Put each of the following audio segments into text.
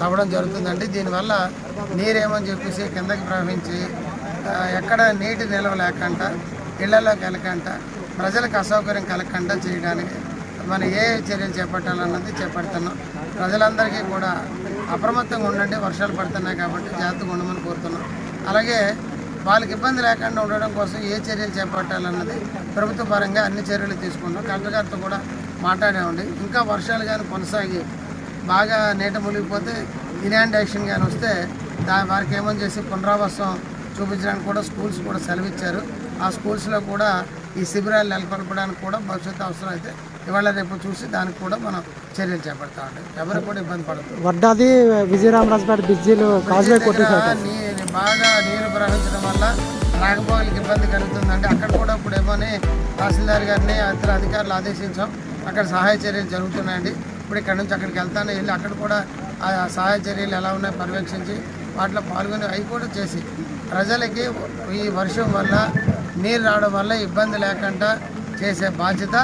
తవ్వడం జరుగుతుందండి. దీనివల్ల నీరేమని చెప్పేసి కిందకి ప్రవహించి ఎక్కడ నీటి నిల్వ లేకుండా ఇళ్ళలో కలకంట ప్రజలకు అసౌకర్యం కలగకుండా చేయడానికి మనం ఏ చర్యలు చేపట్టాలన్నది చేపడుతున్నాం. ప్రజలందరికీ కూడా అప్రమత్తంగా ఉండండి. వర్షాలు పడుతున్నాయి కాబట్టి జాగ్రత్తగా ఉండమని కోరుతున్నాం. అలాగే వాళ్ళకి ఇబ్బంది లేకుండా ఉండడం కోసం ఏ చర్యలు చేపట్టాలన్నది ప్రభుత్వ పరంగా అన్ని చర్యలు తీసుకుంటాం కలెక్టర్ గారితో కూడా మాట్లాడామండి. ఇంకా వర్షాలు కానీ కొనసాగి బాగా నీట మునిగిపోతే ఇనాండేషన్ కానీ వస్తే దా వారికి ఏమని చేసి పునరావాసం చూపించడానికి కూడా స్కూల్స్ కూడా సెలవిచ్చారు. ఆ స్కూల్స్లో కూడా ఈ శిబిరాలు నెలకొల్పడానికి కూడా భవిష్యత్తు అవసరం అయితే ఇవాళ రేపు చూసి దానికి కూడా మనం చర్యలు చేపడతామండి ఎవరికి కూడా ఇబ్బంది పడదు వడ్డాది విజయరామరాజుపేట బాగా నీరు ప్రవహించడం వల్ల రాకపోకలకు ఇబ్బంది కలుగుతుందండి. అక్కడ కూడా ఇప్పుడు ఏమోని తహసీల్దార్ గారిని ఇతర అధికారులు ఆదేశించాం. అక్కడ సహాయ చర్యలు జరుగుతున్నాయండి. ఇప్పుడు ఇక్కడ నుంచి అక్కడికి వెళ్తాను వెళ్ళి అక్కడ కూడా ఆ సహాయ చర్యలు ఎలా ఉన్నాయో పర్యవేక్షించి వాటిలో పాల్గొని అవి కూడా చేసి ప్రజలకి ఈ వర్షం వల్ల నీరు రావడం వల్ల ఇబ్బంది లేకుండా చేసే బాధ్యత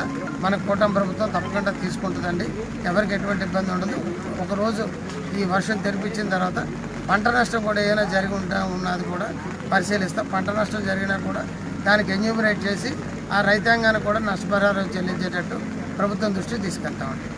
మన కూటమి ప్రభుత్వం తప్పకుండా తీసుకుంటుందండి. ఎవరికి ఎటువంటి ఇబ్బంది ఉండదు. ఒకరోజు ఈ వర్షం తెరిపించిన తర్వాత పంట నష్టం కూడా ఏదైనా జరిగి ఉంటా ఉన్నది కూడా పరిశీలిస్తాం. పంట నష్టం జరిగినా కూడా దానికి ఎన్యూమరేట్ చేసి ఆ రైతాంగాన్ని కూడా నష్టపరిహారం చెల్లించేటట్టు ప్రభుత్వం దృష్టికి తీసుకెళ్తామండి.